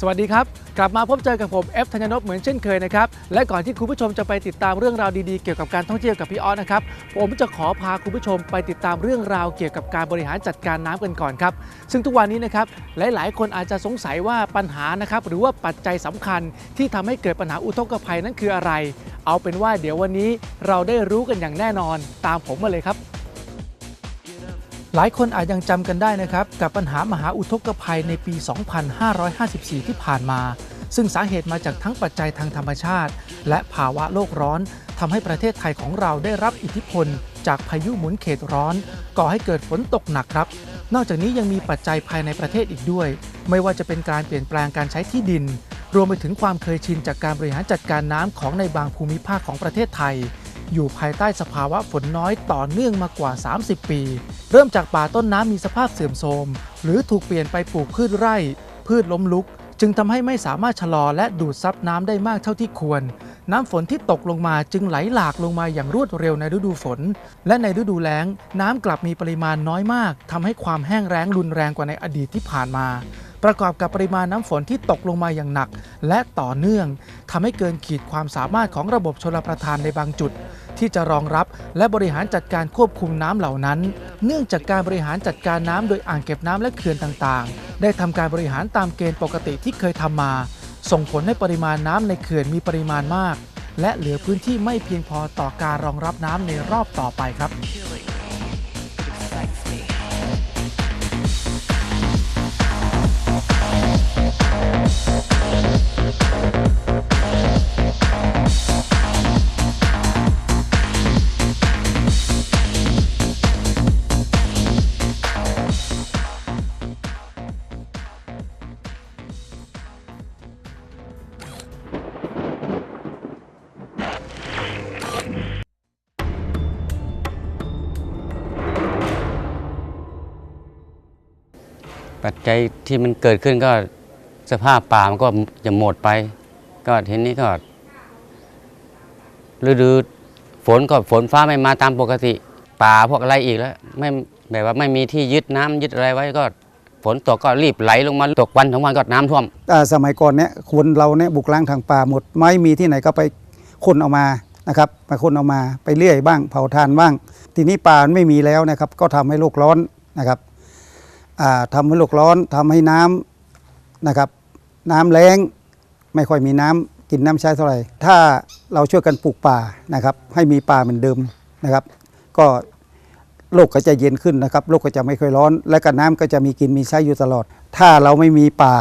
สวัสดีครับ กลับมาพบเจอกับผมเอฟธัญนพเหมือนเช่นเคยนะครับ และก่อนที่คุณผู้ชมจะไปติดตามเรื่องราวดีๆ เกี่ยวกับการท่องเที่ยวกับพี่ออสนะครับ ผมจะขอพาคุณผู้ชมไปติดตามเรื่องราวเกี่ยวกับการบริหารจัดการน้ำกันก่อนครับ ซึ่งทุกวันนี้นะครับหลายๆ คนอาจจะสงสัยว่าปัญหานะครับหรือว่าปัจจัยสำคัญที่ทำให้เกิดปัญหาอุทกภัยนั้นคืออะไร เอาเป็นว่าเดี๋ยววันนี้เราได้รู้กันอย่างแน่นอน ตามผมมาเลยครับ หลายคนอาจยังจำกันได้นะครับ กับปัญหามหาอุทกภัยในปี 2554 ที่ผ่านมา ซึ่งสาเหตุมาจากทั้งปัจจัยทางธรรมชาติ และภาวะโลกร้อนทำให้ประเทศไทยของเราได้รับอิทธิพล จากพายุหมุนเขตร้อน ก่อให้เกิดฝนตกหนักครับ นอกจากนี้ยังมีปัจจัยภายในประเทศอีกด้วย ไม่ว่าจะเป็นการเปลี่ยนแปลงการใช้ที่ดิน รวมไปถึงความเคยชินจากการบริหารจัดการน้ำของในบางภูมิภาคของประเทศไทย อยู่ภายใต้สภาวะฝนน้อยต่อเนื่องมากว่า 30 ปี เริ่มจากป่าต้นน้ำมีสภาพเสื่อมโทรม หรือถูกเปลี่ยนไปปลูกพืชไร่ พืชล้มลุก จึงทำให้ไม่สามารถชะลอและดูดซับน้ำได้มากเท่าที่ควร น้ำฝนที่ตกลงมาจึงไหลหลากลงมาอย่างรวดเร็วในฤดูฝน และในฤดูแล้ง น้ำกลับมีปริมาณน้อยมากทำให้ความแห้งแล้งรุนแรงกว่าในอดีตที่ผ่านมา ประกอบกับปริมาณน้ำฝนที่ตกลงมาอย่างหนัก และต่อเนื่องทำให้เกินขีดความสามารถของระบบชลประทานในบางจุด ที่จะรองรับและบริหารจัดการควบคุมน้ำเหล่านั้น เนื่องจากการบริหารจัดการน้ำโดยอ่างเก็บน้ำและเขื่อนต่างๆ ได้ทำการบริหารตามเกณฑ์ปกติที่เคยทำมา ส่งผลให้ปริมาณน้ำในเขื่อนมีปริมาณมาก และเหลือพื้นที่ไม่เพียงพอต่อการรองรับน้ำในรอบต่อไปครับ ปัจจัยที่มันเกิดขึ้นก็ สภาพป่ามันก็จะหมดไป ก็ทีนี้ก็ฤดูฝนก็ฝนฟ้าไม่มาตามปกติ ป่าพวกอะไรอีกแล้วไม่แบบว่าไม่มีที่ยึดน้ำยึดอะไรไว้ก็ฝนตกก็รีบไหลลงมาตกวันสองวันก็น้ำท่วมอ่สมัยก่อนเนี่ยคนเราเนี่ยบุกล้างทางป่าหมดไม่มีที่ไหนก็ไปคนเอามานะครับมาคนเอามาไปเลื่อยบ้างเผาทานบ้าง ทีนี้ป่าไม่มีแล้วนะครับ ก็ทำให้โลกร้อนนะครับอ่าทำให้โลกร้อนทำให้น้ำนะครับ น้ำแล้ง ไม่ค่อยมีน้ำกินน้ำใช้เท่าไหร่ ถ้าเราช่วยกันปลูกป่านะครับ ให้มีป่าเหมือนเดิมนะครับ ก็โลกก็จะเย็นขึ้นนะครับ โลกก็จะไม่ค่อยร้อน และก็น้ำก็จะมีกินมีใช้อยู่ตลอด ถ้าเราไม่มีป่า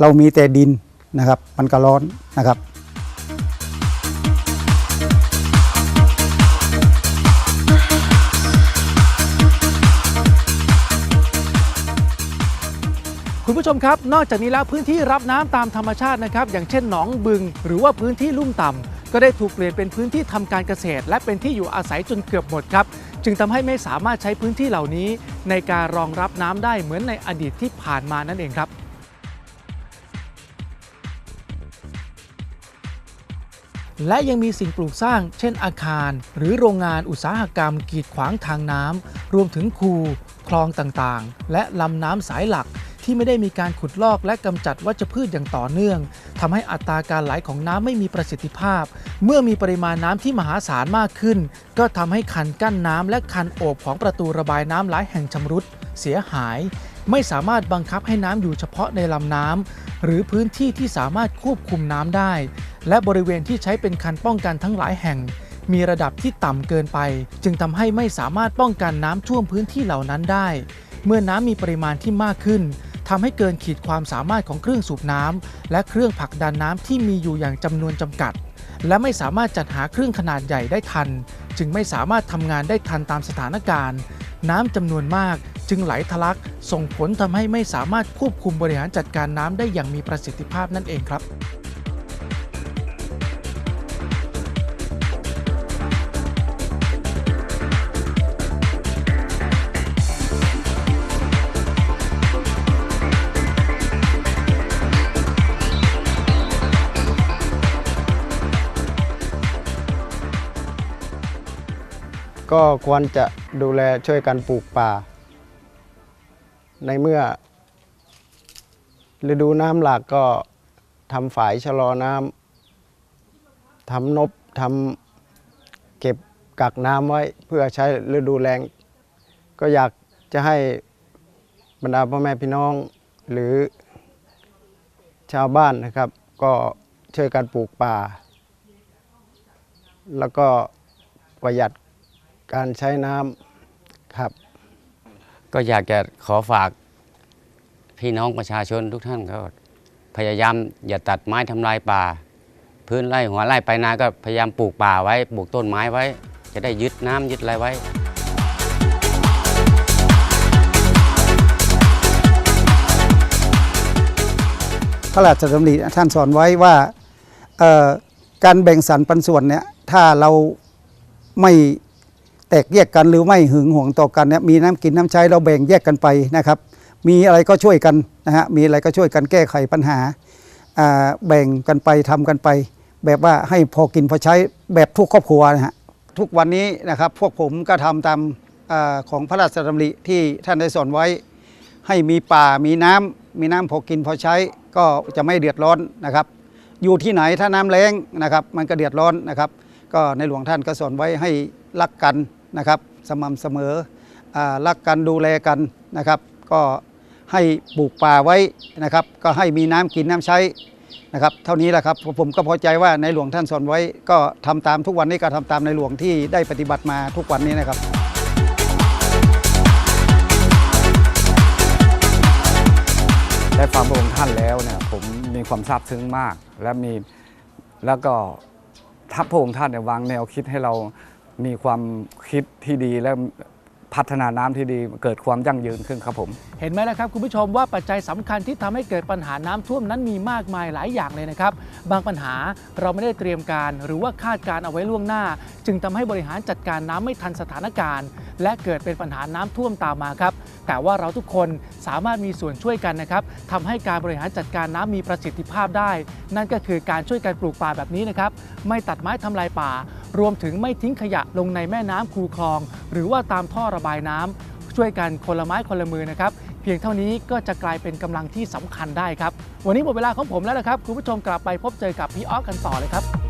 เรามีแต่ดินนะครับ มันก็ร้อนนะครับ ผู้ชมครับ นอกจากนี้แล้วพื้นที่รับน้ำตามธรรมชาตินะครับ อย่างเช่นหนองบึง หรือว่าพื้นที่ลุ่มต่ำก็ได้ถูกเปลี่ยนเป็นพื้นที่ทำการเกษตร และเป็นที่อยู่อาศัยจนเกือบหมดครับ จึงทำให้ไม่สามารถใช้พื้นที่เหล่านี้ ในการรองรับน้ำได้เหมือนในอดีตที่ผ่านมานั่นเองครับและยังมีสิ่งปลูกสร้าง เช่นอาคาร หรือโรงงานอุตสาหกรรม กีดขวางทางน้ำ รวมถึงคู คลองต่างๆ และลำน้ำสายหลัก ที่ไม่ได้มีการขุดลอกและกำจัดวัชพืชอย่างต่อเนื่องทำให้อัตราการไหลของน้ำไม่มีประสิทธิภาพ เมื่อมีปริมาณน้ำที่มหาศาลมากขึ้น ก็ทำให้คันกั้นน้ำและคันโอบของประตูระบายน้ำหลายแห่งชำรุด เสียหาย ไม่สามารถบังคับให้น้ำอยู่เฉพาะในลำน้ำหรือพื้นที่ที่สามารถควบคุมน้ำได้ และบริเวณที่ใช้เป็นคันป้องกันทั้งหลายแห่งมีระดับที่ต่ำเกินไป จึงทำให้ไม่สามารถป้องกันน้ำท่วมพื้นที่เหล่านั้นได้ เมื่อน้ำมีปริมาณที่มากขึ้น ทำให้เกินขีดความสามารถของเครื่องสูบน้ำและเครื่องผลักดันน้ำที่มีอยู่อย่างจำนวนจำกัด และไม่สามารถจัดหาเครื่องขนาดใหญ่ได้ทัน จึงไม่สามารถทำงานได้ทันตามสถานการณ์ น้ำจำนวนมากจึงไหลทะลัก ส่งผลทำให้ไม่สามารถควบคุมบริหารจัดการน้ำได้อย่างมีประสิทธิภาพนั่นเองครับ ก็ควรจะดูแลช่วยกันปลูกป่า ในเมื่อ ฤดูน้ำหลากก็ทำฝายชะลอน้ำทำนบทำเก็บกักน้ำไว้เพื่อใช้ฤดูแล้งก็อยากจะให้บรรดาพ่อแม่พี่น้องหรือชาวบ้านนะครับ ก็ช่วยกันปลูกป่า แล้วก็ประหยัด การใช้น้ำครับ ก็อยากจะขอฝากพี่น้องประชาชนทุกท่านก็พยายามอย่าตัดไม้ทำลายป่า พื้นไร่หัวไร่ไปนาก็พยายามปลูกป่าไว้ปลูกต้นไม้ไว้ จะได้ยึดน้ำยึดอะไรไว้พระราชดำริท่านสอนไว้ว่าเอ่อการแบ่งสรรปันส่วนเนี่ยถ้าเราไม่ แตกแยกกันหรือไม่หึงหวงต่อกันเนี่ยมีน้ำกินน้ำใช้เราแบ่งแยกกันไปนะครับ มีอะไรก็ช่วยกันนะฮะมีอะไรก็ช่วยกันแก้ไขปัญหาแบ่งกันไปทำกันไป แบบว่าให้พอกินพอใช้แบบทุกครอบครัวนะฮะทุกวันนี้นะครับพวกผมก็ทำตามอของพระราชดำริที่ท่านได้สอนไว้ ให้มีป่ามีน้ำมีน้ำพอกินพอใช้ก็จะไม่เดือดร้อนนะครับ อยู่ที่ไหนถ้าน้ำแล้งนะครับ มันก็เดือดร้อนนะครับ ก็ในหลวงท่านก็สอนไว้ให้ รักกันนะครับ สม่ำเสมออรักกันดูแลกันนะครับ ก็ให้ปลูกป่าไว้นะครับ ก็ให้มีน้ำกินน้ำใช้นะครับ เท่านี้แหละครับผมก็พอใจว่าในหลวงท่านสอนไว้ ก็ทำตามทุกวันนี้ก็ทำตามในหลวงที่ได้ปฏิบัติมาทุกวันนี้นะครับได้ฟังพระองค์ท่านแล้วเนี่ยผมมีความซาบซึ้งมาก และมีแล้วก็ทัพพระองค์ท่านเนี่ยวางแนวคิดให้เรา มีความคิดที่ดีและพัฒนาน้ำที่ดีเกิดความยั่งยืนขึ้นครับผม เห็นไหมนะครับคุณผู้ชมว่าปัจจัยสำคัญที่ทำให้เกิดปัญหาน้ำท่วมนั้นมีมากมายหลายอย่างเลยนะครับ บางปัญหาเราไม่ได้เตรียมการ หรือว่าคาดการเอาไว้ล่วงหน้า จึงทำให้บริหารจัดการน้ำไม่ทันสถานการณ์ และเกิดเป็นปัญหาน้ำท่วมตามมาครับ แต่ว่าเราทุกคนสามารถมีส่วนช่วยกันนะครับทำให้การบริหารจัดการน้ำมีประสิทธิภาพได้ นั่นก็คือการช่วยกันปลูกป่าแบบนี้นะครับไม่ตัดไม้ทำลายป่า รวมถึงไม่ทิ้งขยะลงในแม่น้ำคูคลอง หรือว่าตามท่อระบายน้ำช่วยกันคนละไม้คนละมือนะครับเพียงเท่านี้ก็จะกลายเป็นกำลังที่สำคัญได้ครับ วันนี้หมดเวลาของผมแล้วนะครับ คุณผู้ชมกลับไปพบเจอกับพี่ออสกันต่อเลยครับ